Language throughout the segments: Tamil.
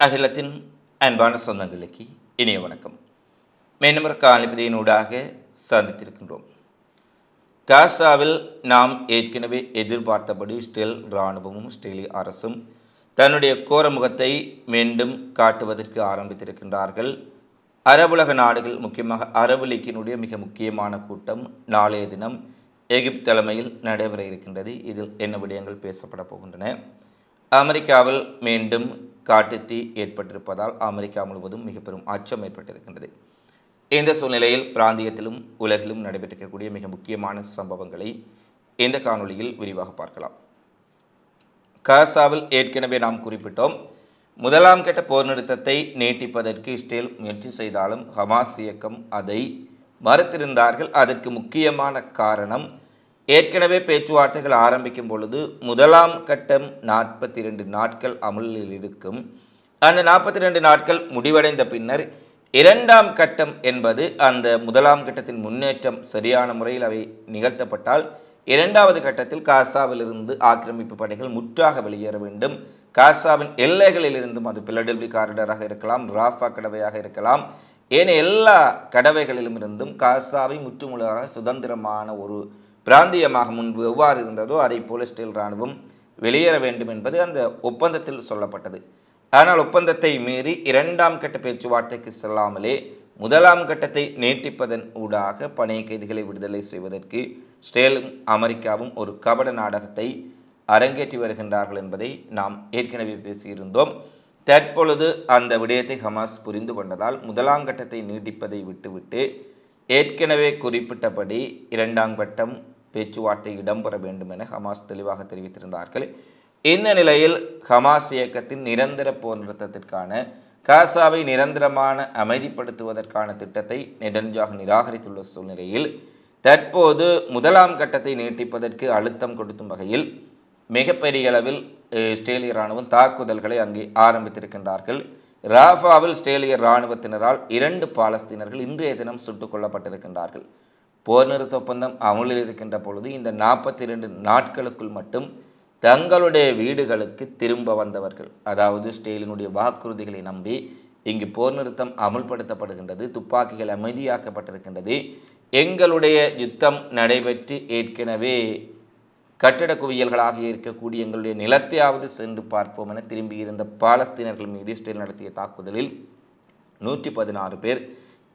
அகிலத்தின் அன்பான சொந்தங்களுக்கு இனிய வணக்கம். மீண்டும் காலிபதியினூடாக சந்தித்திருக்கின்றோம். காசாவில் நாம் ஏற்கனவே எதிர்பார்த்தபடி ஸ்டெல் இராணுவமும் ஸ்டெலி அரசும் தன்னுடைய கோர முகத்தை மீண்டும் காட்டுவதற்கு ஆரம்பித்திருக்கின்றார்கள். அரபுலக நாடுகள் முக்கியமாக அரபு லீக்கினுடைய மிக முக்கியமான கூட்டம் நாளைய தினம் எகிப்து தலைமையில் நடைபெற இருக்கின்றது. இதில் என்ன விடயங்கள் பேசப்பட போகின்றன? அமெரிக்காவில் மீண்டும் காட்டுத்தீ ஏற்பட்டிருப்பதால் அமெரிக்கா முழுவதும் மிக பெரும் அச்சம் ஏற்பட்டிருக்கின்றது. இந்த சூழ்நிலையில் பிராந்தியத்திலும் உலகிலும் நடைபெற்றிருக்கக்கூடிய மிக முக்கியமான சம்பவங்களை இந்த காணொளியில் விரிவாக பார்க்கலாம். காசாவில் ஏற்கனவே நாம் குறிப்பிட்டோம் முதலாம் கட்ட போர் நிறுத்தத்தை நீட்டிப்பதற்கு இஸ்ரேல் முயற்சி செய்தாலும் ஹமாஸ் இயக்கம் அதை மறுத்திருந்தார்கள். அதற்கு முக்கியமான காரணம் ஏற்கனவே பேச்சுவார்த்தைகள் ஆரம்பிக்கும் பொழுது முதலாம் கட்டம் நாற்பத்தி ரெண்டு நாட்கள் அமலில் இருக்கும். அந்த நாற்பத்தி ரெண்டு நாட்கள் முடிவடைந்த பின்னர் இரண்டாம் கட்டம் என்பது அந்த முதலாம் கட்டத்தின் முன்னேற்றம் சரியான முறையில் அவை நிகழ்த்தப்பட்டால் இரண்டாவது கட்டத்தில் காசாவிலிருந்து ஆக்கிரமிப்பு படைகள் முற்றாக வெளியேற வேண்டும். காசாவின் எல்லைகளில் இருந்தும் அது பிலடெல்வி காரிடராக இருக்கலாம் ராஃபா கடவையாக இருக்கலாம். ஏனைய எல்லா கடவைகளிலும் இருந்தும் காசாவை முற்றுமுழுதாக சுதந்திரமான ஒரு பிராந்தியமாக முன்பு எவ்வாறு இருந்ததோ அதை போல ஸ்டீல் இராணுவம் வெளியேற வேண்டும் என்பது அந்த ஒப்பந்தத்தில் சொல்லப்பட்டது. ஆனால் ஒப்பந்தத்தை மீறி இரண்டாம் கட்ட பேச்சுவார்த்தைக்கு செல்லாமலே முதலாம் கட்டத்தை நீட்டிப்பதன் ஊடாக பணைய கைதிகளை விடுதலை செய்வதற்கு ஸ்டேலும் அமெரிக்காவும் ஒரு கபட நாடகத்தை அரங்கேற்றி வருகின்றார்கள் என்பதை நாம் ஏற்கனவே பேசியிருந்தோம். தற்பொழுது அந்த விடயத்தை ஹமாஸ் புரிந்து கொண்டதால் முதலாம் கட்டத்தை நீட்டிப்பதை விட்டுவிட்டு ஏற்கனவே குறிப்பிட்டபடி இரண்டாம் கட்டம் பேச்சுவார்த்தை இடம்பெற வேண்டும் என ஹமாஸ் தெளிவாக தெரிவித்திருந்தார்கள். இந்த நிலையில் ஹமாஸ் இயக்கத்தின் நிரந்தர போர் நிறுத்தத்திற்கான காசாவை நிரந்தரமான அமைதிப்படுத்துவதற்கான திட்டத்தை நெதன்ஜாக நிராகரித்துள்ள சூழ்நிலையில் தற்போது முதலாம் கட்டத்தை நீட்டிப்பதற்கு அழுத்தம் கொடுத்தும் வகையில் மிகப்பெரிய அளவில் இஸ்ரேலிய இராணுவம் தாக்குதல்களை அங்கே ஆரம்பித்திருக்கின்றார்கள். ராஃபாவில் இஸ்ரேலிய இராணுவத்தினரால் இரண்டு பாலஸ்தீனர்கள் இன்றைய தினம் சுட்டுக் கொல்லப்பட்டிருக்கின்றார்கள். போர் நிறுத்த ஒப்பந்தம் அமலில் இருக்கின்ற பொழுது இந்த நாற்பத்தி இரண்டு நாட்களுக்குள் மட்டும் தங்களுடைய வீடுகளுக்கு திரும்ப வந்தவர்கள் அதாவது ஸ்டேலினுடைய வாக்குறுதிகளை நம்பி இங்கு போர் நிறுத்தம் அமுல்படுத்தப்படுகின்றது துப்பாக்கிகள் அமைதியாக்கப்பட்டிருக்கின்றது. எங்களுடைய யுத்தம் நடைபெற்று ஏற்கனவே கட்டிட குவியல்களாக இருக்கக்கூடிய எங்களுடைய நிலத்தையாவது சென்று பார்ப்போம் என திரும்பியிருந்த பாலஸ்தீனர்கள் மீது இஸ்ரேல் நடத்திய தாக்குதலில் நூற்றி பதினாறு பேர்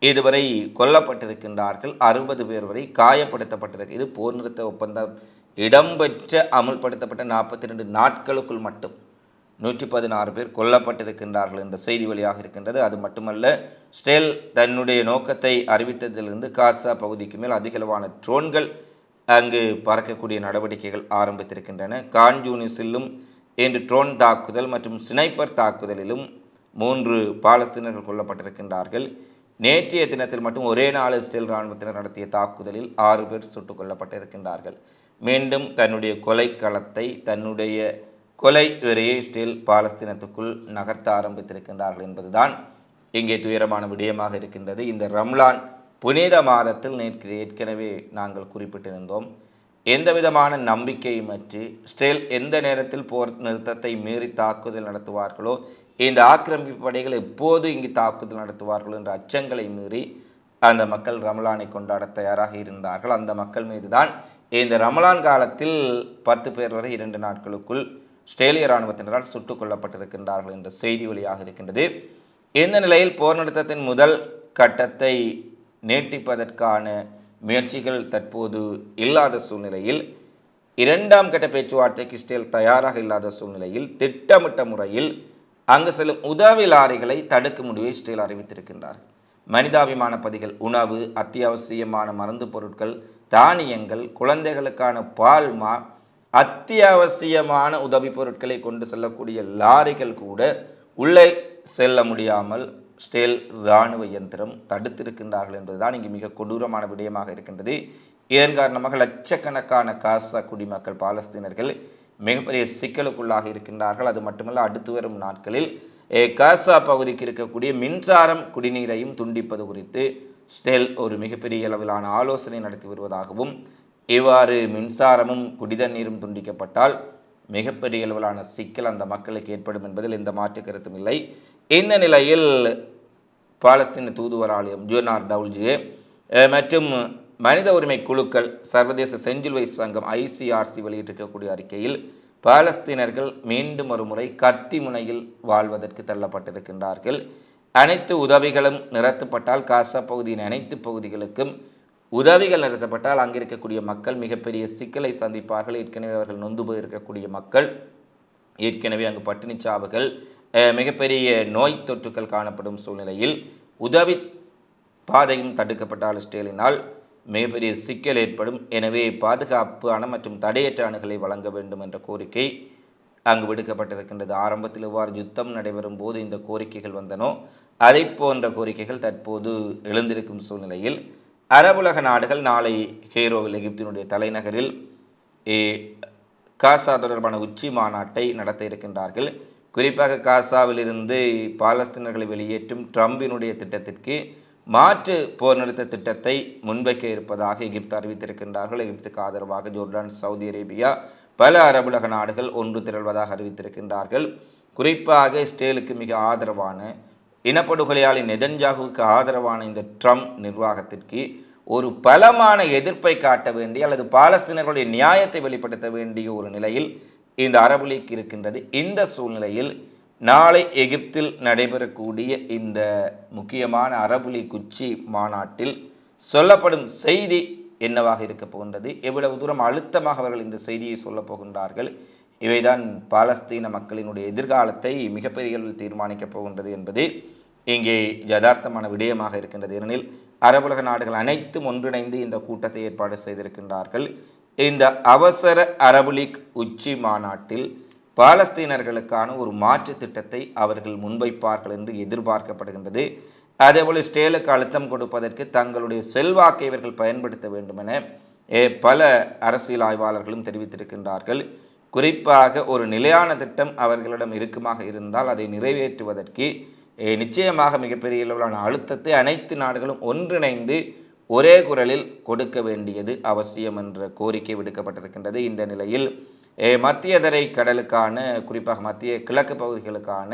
இதுவரை கொல்லப்பட்டிருக்கின்றார்கள். அறுபது பேர் வரை காயப்படுத்தப்பட்டிருக்கு. இது போர் நிறுத்த ஒப்பந்தம். இடம்பெற்ற அமுல்படுத்தப்பட்ட நாற்பத்தி ரெண்டு நாட்களுக்குள் மட்டும் நூற்றி பதினாறு பேர் கொல்லப்பட்டிருக்கின்றார்கள் என்ற செய்தி வழியாக இருக்கின்றது. அது மட்டுமல்ல ஸ்டேல் தன்னுடைய நோக்கத்தை அறிவித்ததிலிருந்து காசா பகுதிக்கு மேல் அதிகளவான ட்ரோன்கள் அங்கு பறக்கக்கூடிய நடவடிக்கைகள் ஆரம்பித்திருக்கின்றன. கான்ஜூனிஸிலும் இன்று ட்ரோன் தாக்குதல் மற்றும் ஸ்னைப்பர் தாக்குதலிலும் மூன்று பாலஸ்தீனர்கள் கொல்லப்பட்டிருக்கின்றார்கள். நேற்றைய தினத்தில் மட்டும் ஒரே நாள் இஸ்ரேல் இராணுவத்தினர் நடத்திய தாக்குதலில் ஆறு பேர் சுட்டுக் கொல்லப்பட்டிருக்கின்றார்கள் மீண்டும் தன்னுடைய கொலை களத்தை தன்னுடைய கொலை வெறியை இஸ்ரேல் பாலஸ்தீனத்துக்குள் நகர்த்த ஆரம்பித்திருக்கின்றார்கள் என்பதுதான் இங்கே துயரமான விடயமாக இருக்கின்றது. இந்த ரம்லான் புனித மாதத்தில் நேற்று ஏற்கனவே நாங்கள் குறிப்பிட்டிருந்தோம். எந்த விதமான நம்பிக்கையுமற்று ஸ்டேல் எந்த நேரத்தில் போர் நிறுத்தத்தை மீறி தாக்குதல் நடத்துவார்களோ இந்த ஆக்கிரமிப்பு படைகள் எப்போது இங்கு தாக்குதல் நடத்துவார்கள் என்ற அச்சங்களை மீறி அந்த மக்கள் ரமலானை கொண்டாட தயாராக இருந்தார்கள். அந்த மக்கள் மீது தான் இந்த ரமலான் காலத்தில் பத்து பேர் வரை இரண்டு நாட்களுக்குள் ஸ்ட்ரேலிய இராணுவத்தினரால் சுட்டுக் கொல்லப்பட்டிருக்கின்றார்கள் என்ற செய்தி வழியாக இருக்கின்றது. இந்த நிலையில் போர் நிறுத்தத்தின் முதல் கட்டத்தை நீட்டிப்பதற்கான முயற்சிகள் தற்போது இல்லாத சூழ்நிலையில் இரண்டாம் கட்ட பேச்சுவார்த்தைக்கு இஸ்ரேல் தயாராக இல்லாத சூழ்நிலையில் திட்டமிட்ட முறையில் அங்கு செல்லும் உதவி லாரிகளை தடுக்கும் முடிவை ஸ்டீல் அறிவித்திருக்கின்றார். மனிதாபிமான பதிகள் உணவு அத்தியாவசியமான மருந்து பொருட்கள் தானியங்கள் குழந்தைகளுக்கான பால் மா அத்தியாவசியமான உதவி பொருட்களை கொண்டு செல்லக்கூடிய லாரிகள் கூட உள்ளே செல்ல முடியாமல் ஸ்டேல் இராணுவ இயந்திரம் தடுத்திருக்கின்றார்கள் என்பதுதான் இங்கு மிக கொடூரமான விடயமாக இருக்கின்றது. இதன் காரணமாக லட்சக்கணக்கான காசா குடிமக்கள் பாலஸ்தீனர்கள் மிகப்பெரிய சிக்கலுக்குள்ளாக இருக்கின்றார்கள். அது மட்டுமல்ல அடுத்து வரும் நாட்களில் காசா பகுதிக்கு இருக்கக்கூடிய மின்சாரம் குடிநீரையும் துண்டிப்பது குறித்து ஸ்டெல் ஒரு மிகப்பெரிய அளவிலான ஆலோசனை நடத்தி வருவதாகவும் இவ்வாறு மின்சாரமும் குடிதண்ணீரும் துண்டிக்கப்பட்டால் மிகப்பெரிய அளவிலான சிக்கல் அந்த மக்களுக்கு ஏற்படும் என்பதில் எந்த மாற்று கருத்தும் இல்லை. இந்த நிலையில் பாலஸ்தீன தூதுவர் ஆலயம் ஜூனார் டவுல்ஜியே மற்றும் மனித உரிமை குழுக்கள் சர்வதேச செஞ்சிலுவை சங்கம் ஐசிஆர்சி வெளியிட்டிருக்கக்கூடிய அறிக்கையில் பாலஸ்தீனர்கள் மீண்டும் ஒரு முறை கத்தி முனையில் வாழ்வதற்கு தள்ளப்பட்டிருக்கின்றார்கள். அனைத்து உதவிகளும் நிறுத்தப்பட்டால் காசா பகுதியின் அனைத்து பகுதிகளுக்கும் உதவிகள் நிறுத்தப்பட்டால் அங்கே இருக்கக்கூடிய மக்கள் மிகப்பெரிய சிக்கலை சந்திப்பார்கள். ஏற்கனவே அவர்கள் நொந்து போயிருக்கக்கூடிய மக்கள் ஏற்கனவே அங்கு பட்டினி சாவுகள் மிகப்பெரிய நோய் தொற்றுக்கள் காணப்படும் சூழ்நிலையில் உதவி பாதையும் தடுக்கப்பட்டால் இஸ்ரேலினால் மிகப்பெரிய சிக்கல் ஏற்படும். எனவே பாதுகாப்பான மற்றும் தடையற்ற அணுகளை வழங்க வேண்டும் என்ற கோரிக்கை அங்கு விடுக்கப்பட்டிருக்கின்றது. ஆரம்பத்தில் இவ்வாறு யுத்தம் நடைபெறும் போது இந்த கோரிக்கைகள் வந்தனோ அதை போன்ற கோரிக்கைகள் தற்போது எழுந்திருக்கும் சூழ்நிலையில் அரபுலக நாடுகள் நாளை ஹேரோவில் எகிப்தினுடைய தலைநகரில் ஏ, காசா தொடர்பான உச்சி மாநாட்டை நடத்த இருக்கின்றார்கள். குறிப்பாக காசாவிலிருந்து பாலஸ்தீனர்களை வெளியேற்றும் ட்ரம்பினுடைய திட்டத்திற்கு மாற்று போர் நிறுத்த திட்டத்தை முன்வைக்க இருப்பதாக எகிப்து அறிவித்திருக்கின்றார்கள். எகிப்துக்கு ஆதரவாக ஜோர்டான் சவுதி அரேபியா பல அரபுலக நாடுகள் ஒன்று திரள்வதாக அறிவித்திருக்கின்றார்கள். குறிப்பாக இஸ்ரேலுக்கு மிக ஆதரவான இனப்படுகொலையாளி நெதன்ஜாகுவுக்கு ஆதரவான இந்த ட்ரம்ப் நிர்வாகத்திற்கு ஒரு பலமான எதிர்ப்பை காட்ட வேண்டிய அல்லது பாலஸ்தீனர்களுடைய நியாயத்தை வெளிப்படுத்த வேண்டிய ஒரு நிலையில் இந்த அரபு லீக் இருக்கின்றது. இந்த சூழ்நிலையில் நாளை எகிப்தில் நடைபெறக்கூடிய இந்த முக்கியமான அரபு லீக் உச்சி மாநாட்டில் சொல்லப்படும் செய்தி என்னவாக இருக்க போகின்றது? எவ்வளவு தூரம் அழுத்தமாக அவர்கள் இந்த செய்தியை சொல்லப் போகின்றார்கள்? இவைதான் பாலஸ்தீன மக்களினுடைய எதிர்காலத்தை மிகப்பெரிய அளவில் தீர்மானிக்கப் போகின்றது என்பது இங்கே யதார்த்தமான விடயமாக இருக்கின்றது. ஏனெனில் அரபுலக நாடுகள் அனைத்தும் ஒன்றிணைந்து இந்த கூட்டத்தை ஏற்பாடு செய்திருக்கின்றார்கள். இந்த அவசர அரபு லீக் உச்சி மாநாட்டில் பாலஸ்தீனர்களுக்கான ஒரு மாற்று திட்டத்தை அவர்கள் முன்வைப்பார்கள் என்று எதிர்பார்க்கப்படுகின்றது. அதேபோல் இஸ்ரேலுக்கு அழுத்தம் கொடுப்பதற்கு தங்களுடைய செல்வாக்கை இவர்கள் பயன்படுத்த வேண்டும் என ஏ, பல அரசியல் ஆய்வாளர்களும் தெரிவித்திருக்கின்றார்கள். குறிப்பாக ஒரு நிலையான திட்டம் அவர்களிடம் இருக்குமாக இருந்தால் அதை நிறைவேற்றுவதற்கு நிச்சயமாக மிகப்பெரிய அளவிலான அழுத்தத்தை அனைத்து நாடுகளும் ஒன்றிணைந்து ஒரே குரலில் கொடுக்க வேண்டியது அவசியம் என்ற கோரிக்கை விடுக்கப்பட்டிருக்கின்றது. இந்த நிலையில் மத்திய தரை கடலுக்கான குறிப்பாக மத்திய கிழக்கு பகுதிகளுக்கான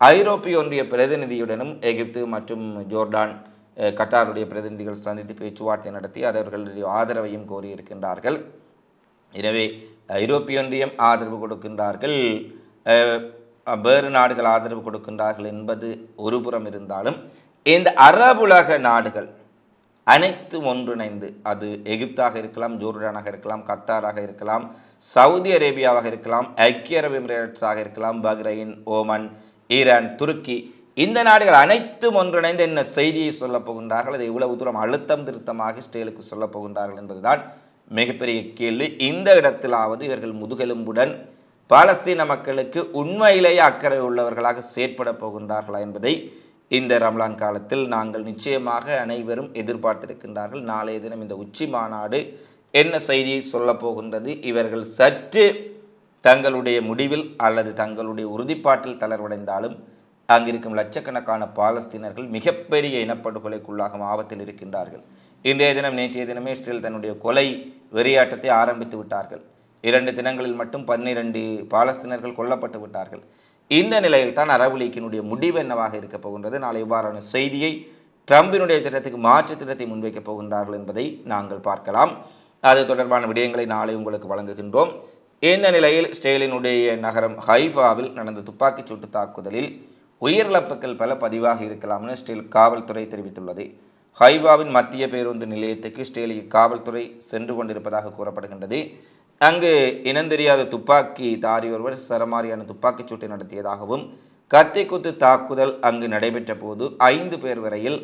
ஐரோப்பிய ஒன்றிய பிரதிநிதியுடனும் எகிப்து மற்றும் ஜோர்டான் கட்டாருடைய பிரதிநிதிகள் சந்தித்து பேச்சுவார்த்தை நடத்தி அவர்களுடைய ஆதரவையும் கோரியிருக்கின்றார்கள். எனவே ஐரோப்பிய ஒன்றியம் ஆதரவு கொடுக்கின்றார்கள். வேறு நாடுகள் ஆதரவு கொடுக்கின்றார்கள் என்பது ஒருபுறம் இருந்தாலும் இந்த அரபுலக நாடுகள் அனைத்தும் ஒன்றிணைந்து அது எகிப்தாக இருக்கலாம் ஜோர்டானாக இருக்கலாம் கத்தாராக இருக்கலாம் சவுதி அரேபியாவாக இருக்கலாம் ஐக்கிய அரபு எமிரேட்ஸாக இருக்கலாம் பஹ்ரைன் ஓமன் ஈரான் துருக்கி இந்த நாடுகள் அனைத்தும் ஒன்றிணைந்து என்ன செய்தியை சொல்லப் போகின்றார்கள்? அதை இவ்வளவு தூரம் அழுத்தம் திருத்தமாக இஸ்ரேலுக்கு சொல்லப் போகின்றார்கள் என்பதுதான் மிகப்பெரிய கேள்வி. இந்த இடத்திலாவது இவர்கள் முதுகெலும்புடன் பாலஸ்தீன மக்களுக்கு உண்மையிலேயே அக்கறை உள்ளவர்களாக செயற்பட போகின்றார்களா என்பதை இந்த ரம்லான் காலத்தில் நாங்கள் நிச்சயமாக அனைவரும் எதிர்பார்த்திருக்கின்றார்கள் நாளைய தினம் இந்த உச்சி மாநாடு என்ன செய்தியை சொல்லப் போகின்றது இவர்கள் சற்று தங்களுடைய முடிவில் அல்லது தங்களுடைய உறுதிப்பாட்டில் தளர்வடைந்தாலும் அங்கிருக்கும் லட்சக்கணக்கான பாலஸ்தீனர்கள் மிகப்பெரிய இனப்படுகொலைக்குள்ளாகும் ஆபத்தில் இருக்கின்றார்கள். இன்றைய தினம் நேற்றைய தினமே இஸ்ரேல் தன்னுடைய கொலை வெறியாட்டத்தை ஆரம்பித்து விட்டார்கள். இரண்டு தினங்களில் மட்டும் பன்னிரண்டு பாலஸ்தீனர்கள் கொல்லப்பட்டு விட்டார்கள். இந்த நிலையில் தான் அரபு லீக்கினுடைய முடிவு என்னவாக இருக்க போகின்றது? நாளை இவ்வாறான செய்தியை ட்ரம்பினுடைய திட்டத்துக்கு மாற்று திட்டத்தை முன்வைக்கப் போகின்றார்கள் என்பதை நாங்கள் பார்க்கலாம். அது தொடர்பான விடயங்களை நாளை உங்களுக்கு வழங்குகின்றோம். இந்த நிலையில் இஸ்ரேலினுடைய நகரம் ஹைஃபாவில் நடந்த துப்பாக்கிச் சூட்டு தாக்குதலில் உயிரிழப்புகள் பல பதிவாக இருக்கலாம்னு இஸ்ரேல் காவல்துறை தெரிவித்துள்ளது. ஹைவாவின் மத்திய பேருந்து நிலையத்துக்கு இஸ்ரேலிய காவல்துறை சென்று கொண்டிருப்பதாக கூறப்படுகின்றது. அங்கு இனந்தெரியாத துப்பாக்கி தாரி ஒருவர் சரமாரியான துப்பாக்கிச் சூட்டை நடத்தியதாகவும் கத்தி குத்து தாக்குதல் அங்கு நடைபெற்ற போது ஐந்து பேர் வரையில்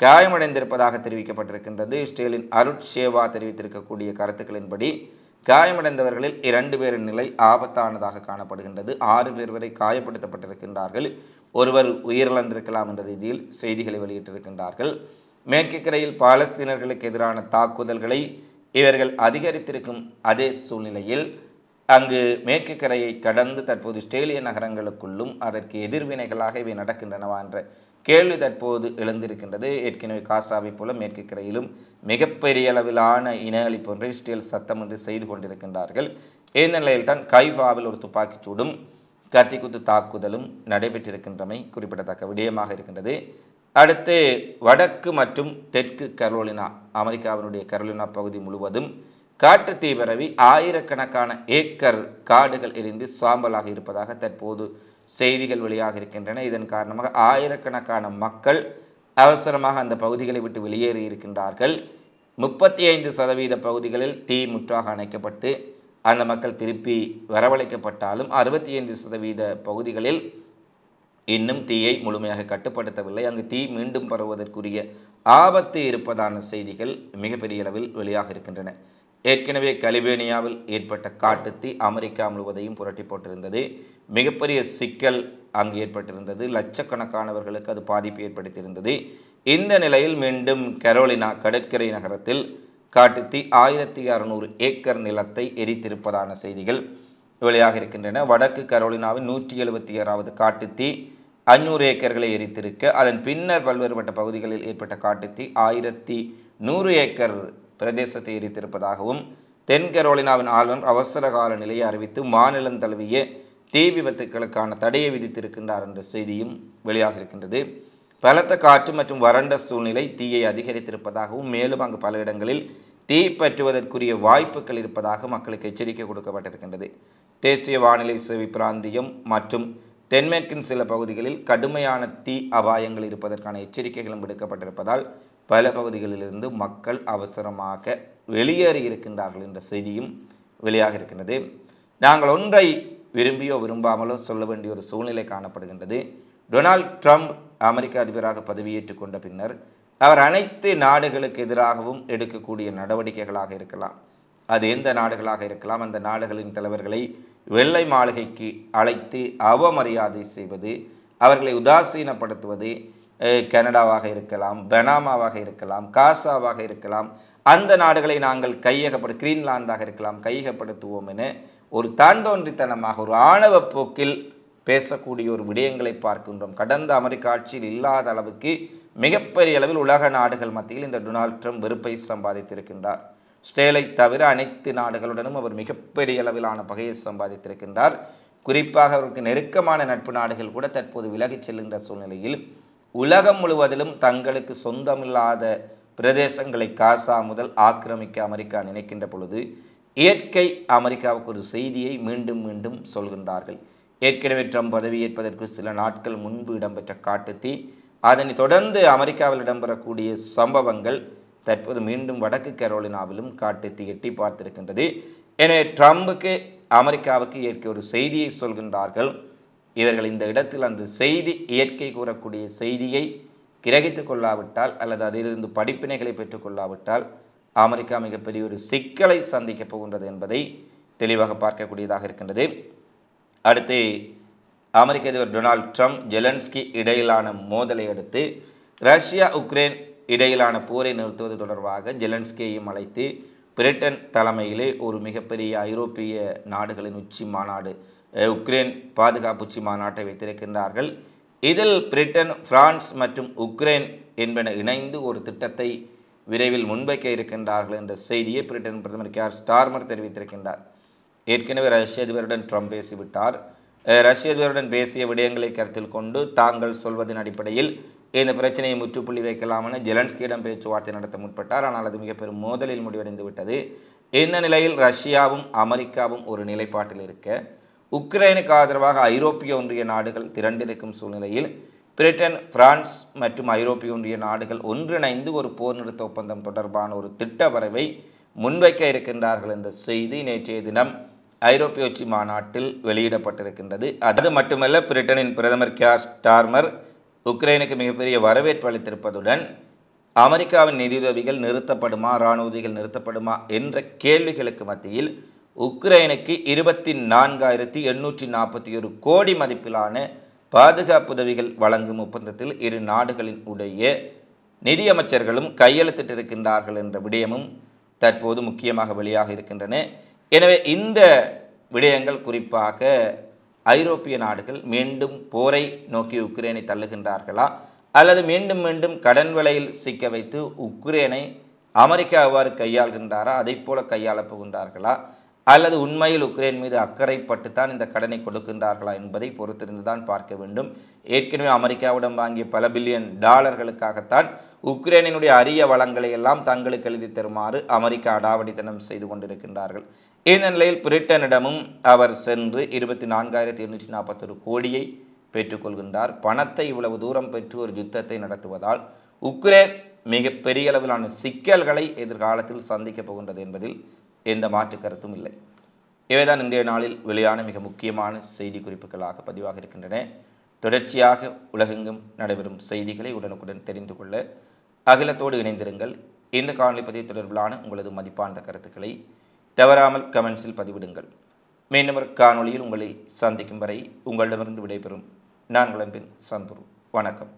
காயமடைந்திருப்பதாக தெரிவிக்கப்பட்டிருக்கின்றது. இஸ்ரேலின் அருட் ஷேவா தெரிவித்திருக்கக்கூடிய கருத்துக்களின்படி காயமடைந்தவர்களில் இரண்டு பேரின் நிலை ஆபத்தானதாக காணப்படுகின்றது. ஆறு பேர் வரை காயப்படுத்தப்பட்டிருக்கின்றார்கள். ஒருவர் உயிரிழந்திருக்கலாம் என்ற ரீதியில் செய்திகளை வெளியிட்டிருக்கின்றார்கள். மேற்கு கரையில் பாலஸ்தீனர்களுக்கு எதிரான தாக்குதல்களை இவர்கள் அதிகரித்திருக்கும் அதே சூழ்நிலையில் அங்கு மேற்கு கரையை கடந்து தற்போது ஸ்டேலிய நகரங்களுக்குள்ளும் அதற்கு எதிர்வினைகளாக இவை நடக்கின்றனவா என்ற கேள்வி தற்போது எழுந்திருக்கின்றது. ஏற்கனவே காசாவைப் போல மேற்கு கரையிலும் மிகப்பெரிய அளவிலான இன அழிப்பு ஒன்றை இஸ்ரேல் சத்தமின்றி செய்து கொண்டிருக்கின்றார்கள். இந்த நிலையில்தான் கைஃபாவில் ஒரு துப்பாக்கிச் சூடும் கத்திக்குத்து தாக்குதலும் நடைபெற்றிருக்கின்றமை குறிப்பிடத்தக்க விடயமாக இருக்கின்றது. அடுத்து வடக்கு மற்றும் தெற்கு கரோலினா அமெரிக்காவினுடைய கரோலினா பகுதி முழுவதும் காட்டு தீ பரவி ஆயிரக்கணக்கான ஏக்கர் காடுகள் எரிந்து சாம்பலாக இருப்பதாக தற்போது செய்திகள் வெளியாக இருக்கின்றன. இதன் காரணமாக ஆயிரக்கணக்கான மக்கள் அவசரமாக அந்த பகுதிகளை விட்டு வெளியேறி இருக்கின்றார்கள். முப்பத்தி ஐந்து சதவீத பகுதிகளில் தீ முற்றாக அணைக்கப்பட்டு அந்த மக்கள் திருப்பி வரவழைக்கப்பட்டாலும் அறுபத்தி ஐந்து சதவீத பகுதிகளில் இன்னும் தீயை முழுமையாக கட்டுப்படுத்தவில்லை. அங்கு தீ மீண்டும் பரவுவதற்குரிய ஆபத்து இருப்பதான செய்திகள் மிகப்பெரிய அளவில் வெளியாக இருக்கின்றன. ஏற்கனவே கலிபேனியாவில் ஏற்பட்ட காட்டுத்தீ அமெரிக்கா முழுவதையும் புரட்டி போட்டிருந்தது. மிகப்பெரிய சிக்கல் அங்கு ஏற்பட்டிருந்தது. லட்சக்கணக்கானவர்களுக்கு அது பாதிப்பு ஏற்படுத்தியிருந்தது. இந்த நிலையில் மீண்டும் கரோலினா கடற்கரை நகரத்தில் காட்டுத்தீ ஆயிரத்தி அறுநூறு ஏக்கர் நிலத்தை எரித்திருப்பதான செய்திகள் வெளியாக இருக்கின்றன. வடக்கு கரோலினாவின் நூற்றி எழுபத்தி ஆறாவது காட்டுத்தீ அஞ்சூறு ஏக்கர்களை எரித்திருக்க அதன் பின்னர் பல்வேறுபட்ட பகுதிகளில் ஏற்பட்ட காட்டுத்தீ ஆயிரத்தி நூறு ஏக்கர் பிரதேசத்தை எரித்திருப்பதாகவும் தென் கரோலினாவின் ஆளுநர் அவசர கால நிலையை அறிவித்து மாநிலம் தழுவிய தீ விபத்துக்களுக்கான தடையை விதித்திருக்கின்றார் என்ற செய்தியும் வெளியாக இருக்கின்றது பலத்த காற்று மற்றும் வறண்ட சூழ்நிலை தீயை அதிகரித்திருப்பதாகவும் மேலும் அங்கு பல இடங்களில் தீ பற்றுவதற்குரிய வாய்ப்புகள் இருப்பதாக மக்களுக்கு எச்சரிக்கை கொடுக்கப்பட்டிருக்கின்றது. தேசிய வானிலை சேவை பிராந்தியம் மற்றும் தென்மேற்கின் சில பகுதிகளில் கடுமையான தீ அபாயங்கள் இருப்பதற்கான எச்சரிக்கைகளும் விடுக்கப்பட்டிருப்பதால் பல பகுதிகளிலிருந்து மக்கள் அவசரமாக வெளியேறி இருக்கின்றார்கள் என்ற செய்தியும் வெளியாக இருக்கின்றது. நாங்கள் ஒன்றை விரும்பியோ விரும்பாமலோ சொல்ல வேண்டிய ஒரு சூழ்நிலை காணப்படுகின்றது. டொனால்ட் ட்ரம்ப் அமெரிக்க அதிபராக பதவியேற்றுக் கொண்ட பின்னர் அவர் அனைத்து நாடுகளுக்கு எதிராகவும் எடுக்கக்கூடிய நடவடிக்கைகளாக இருக்கலாம். அது எந்த நாடுகளாக இருக்கலாம் அந்த நாடுகளின் தலைவர்களை வெள்ளை மாளிகைக்கு அழைத்து அவமரியாதை செய்வது அவர்களை உதாசீனப்படுத்துவது கனடாவாக இருக்கலாம் பெனாமாவாக இருக்கலாம் காசாவாக இருக்கலாம் அந்த நாடுகளை நாங்கள் கையகப்படு கிரீன்லாந்தாக இருக்கலாம் கையகப்படுத்துவோம் என ஒரு தாண்டோன்றித்தனமாக ஒரு ஆணவ போக்கில் பேசக்கூடிய ஒரு விடயங்களை பார்க்கின்றோம். கடந்த அமெரிக்க ஆட்சியில் இல்லாத அளவுக்கு மிகப்பெரிய அளவில் உலக நாடுகள் மத்தியில் இந்த டொனால்ட் ட்ரம்ப் வெறுப்பை சம்பாதித்திருக்கின்றார். ஸ்டேலை தவிர அனைத்து நாடுகளுடனும் அவர் மிகப்பெரிய அளவிலான பகையை சம்பாதித்திருக்கின்றார். குறிப்பாக அவருக்கு நெருக்கமான நட்பு நாடுகள் கூட தற்போது விலகிச் செல்கின்ற சூழ்நிலையில் உலகம் முழுவதிலும் தங்களுக்கு சொந்தமில்லாத பிரதேசங்களை காசா முதல் ஆக்கிரமிக்க அமெரிக்கா நினைக்கின்ற பொழுது இயற்கை அமெரிக்காவுக்கு ஒரு செய்தியை மீண்டும் மீண்டும் சொல்கின்றார்கள். ஏற்கனவே ட்ரம்ப் பதவியேற்பதற்கு சில நாட்கள் முன்பு இடம்பெற்ற காட்டுத்தீ அதனை தொடர்ந்து அமெரிக்காவில் இடம்பெறக்கூடிய சம்பவங்கள் தற்போது மீண்டும் வடக்கு கரோலினாவிலும் காட்டுத்தீ எட்டி பார்த்திருக்கின்றது. எனவே ட்ரம்புக்கு அமெரிக்காவுக்கு இயற்கை ஒரு செய்தியை சொல்கின்றார்கள். இவர்கள் இந்த இடத்தில் அந்த செய்தி இயற்கை கூறக்கூடிய செய்தியை கிரகித்து கொள்ளாவிட்டால் அல்லது அதிலிருந்து படிப்பினைகளை பெற்றுக்கொள்ளாவிட்டால் அமெரிக்கா மிகப்பெரிய ஒரு சிக்கலை சந்திக்கப் போகின்றது என்பதை தெளிவாக பார்க்கக்கூடியதாக இருக்கின்றது. அடுத்து அமெரிக்க அதிபர் டொனால்ட் ட்ரம்ப் ஜெலன்ஸ்கி இடையிலான மோதலை அடுத்து ரஷ்யா உக்ரைன் இடையிலான போரை நிறுத்துவது தொடர்பாக ஜெலன்ஸ்கேயும் அழைத்து பிரிட்டன் தலைமையிலே ஒரு மிகப்பெரிய ஐரோப்பிய நாடுகளின் உச்சி மாநாடு உக்ரைன் பாதுகாப்பு உச்சி மாநாட்டை வைத்திருக்கின்றார்கள். இதில் பிரிட்டன் பிரான்ஸ் மற்றும் உக்ரைன் என்பன இணைந்து ஒரு திட்டத்தை விரைவில் முன்வைக்க இருக்கின்றார்கள் என்ற செய்தியை பிரிட்டன் பிரதமர் கேர் ஸ்டார்மர் தெரிவித்திருக்கின்றார். ஏற்கனவே ரஷ்ய அதிபருடன் ட்ரம்ப் பேசிவிட்டார். ரஷ்ய அதிபருடன் பேசிய விடயங்களை கருத்தில் கொண்டு தாங்கள் சொல்வதன் அடிப்படையில் இந்த பிரச்சனையை முற்றுப்புள்ளி வைக்கலாம் என ஜெலன்ஸ்கியிடம் பேச்சுவார்த்தை நடத்த முற்பட்டார். ஆனால் அது மிக பெரும் மோதலில் முடிவடைந்து விட்டது. இந்த நிலையில் ரஷ்யாவும் அமெரிக்காவும் ஒரு நிலைப்பாட்டில் இருக்க உக்ரைனுக்கு ஆதரவாக ஐரோப்பிய ஒன்றிய நாடுகள் திரண்டிருக்கும் சூழ்நிலையில் பிரிட்டன் பிரான்ஸ் மற்றும் ஐரோப்பிய ஒன்றிய நாடுகள் ஒன்றிணைந்து ஒரு போர் நிறுத்த ஒப்பந்தம் தொடர்பான ஒரு திட்ட வரைவை முன்வைக்க இருக்கின்றார்கள் என்ற செய்தி நேற்றைய தினம் ஐரோப்பிய உச்சி மாநாட்டில் வெளியிடப்பட்டிருக்கின்றது. அது மட்டுமல்ல பிரிட்டனின் பிரதமர் கியார் ஸ்டார்மர் உக்ரைனுக்கு மிகப்பெரிய வரவேற்பு அளித்திருப்பதுடன் அமெரிக்காவின் நிதியுதவிகள் நிறுத்தப்படுமா இராணுவ உதவிகள் நிறுத்தப்படுமா என்ற கேள்விகளுக்கு மத்தியில் உக்ரைனுக்கு இருபத்தி நான்காயிரத்தி எண்ணூற்றி நாற்பத்தி ஒரு கோடி மதிப்பிலான பாதுகாப்பு உதவிகள் வழங்கும் ஒப்பந்தத்தில் இரு நாடுகளின் உடைய நிதியமைச்சர்களும் கையெழுத்திட்டிருக்கின்றார்கள் என்ற விடயமும் தற்போது முக்கியமாக வெளியாக இருக்கின்றன. எனவே இந்த விடயங்கள் குறிப்பாக ஐரோப்பிய நாடுகள் மீண்டும் போரை நோக்கி உக்ரைனை தள்ளுகின்றார்களா? அல்லது மீண்டும் மீண்டும் கடன் விலையில் சிக்க வைத்து உக்ரைனை அமெரிக்கா அவ்வாறு கையாள்கின்றாரா? அதைப் போல கையாளப் போகின்றார்களா? அல்லது உண்மையில் உக்ரைன் மீது அக்கறைப்பட்டுத்தான் இந்த கடனை கொடுக்கின்றார்களா என்பதை பொறுத்திருந்துதான் பார்க்க வேண்டும். ஏற்கனவே அமெரிக்காவிடம் வாங்கிய பல பில்லியன் டாலர்களுக்காகத்தான் உக்ரைனினுடைய அரிய வளங்களை எல்லாம் தங்களுக்கு எழுதி தருமாறு அமெரிக்கா அடாவடித்தனம் செய்து கொண்டிருக்கின்றார்கள். இந்த நிலையில் பிரிட்டனிடமும் அவர் சென்று இருபத்தி நான்காயிரத்தி எண்ணூற்றி நாற்பத்தொரு கோடியை பெற்றுக்கொள்கின்றார். பணத்தை இவ்வளவு தூரம் பெற்று ஒரு யுத்தத்தை நடத்துவதால் உக்ரைன் மிக பெரிய அளவிலான சிக்கல்களை எதிர்காலத்தில் சந்திக்கப் போகின்றது என்பதில் எந்த மாற்று கருத்தும் இல்லை. இவைதான் இன்றைய நாளில் வெளியான மிக முக்கியமான செய்தி குறிப்புகளாக பதிவாக இருக்கின்றன. தொடர்ச்சியாக உலகெங்கும் நடைபெறும் செய்திகளை உடனுக்குடன் தெரிந்து கொள்ள அகிலத்தோடு இணைந்திருங்கள். இந்த காணொலி பதிவு தொடர்பிலான உங்களது மதிப்பான கருத்துக்களை தவறாமல் கமெண்ட்ஸில் பதிவிடுங்கள். மீண்டும் ஒரு காணொளியில் உங்களை சந்திக்கும் வரை உங்களிடமிருந்து விடைபெறும். நான் உங்கள் சந்துரு. வணக்கம்.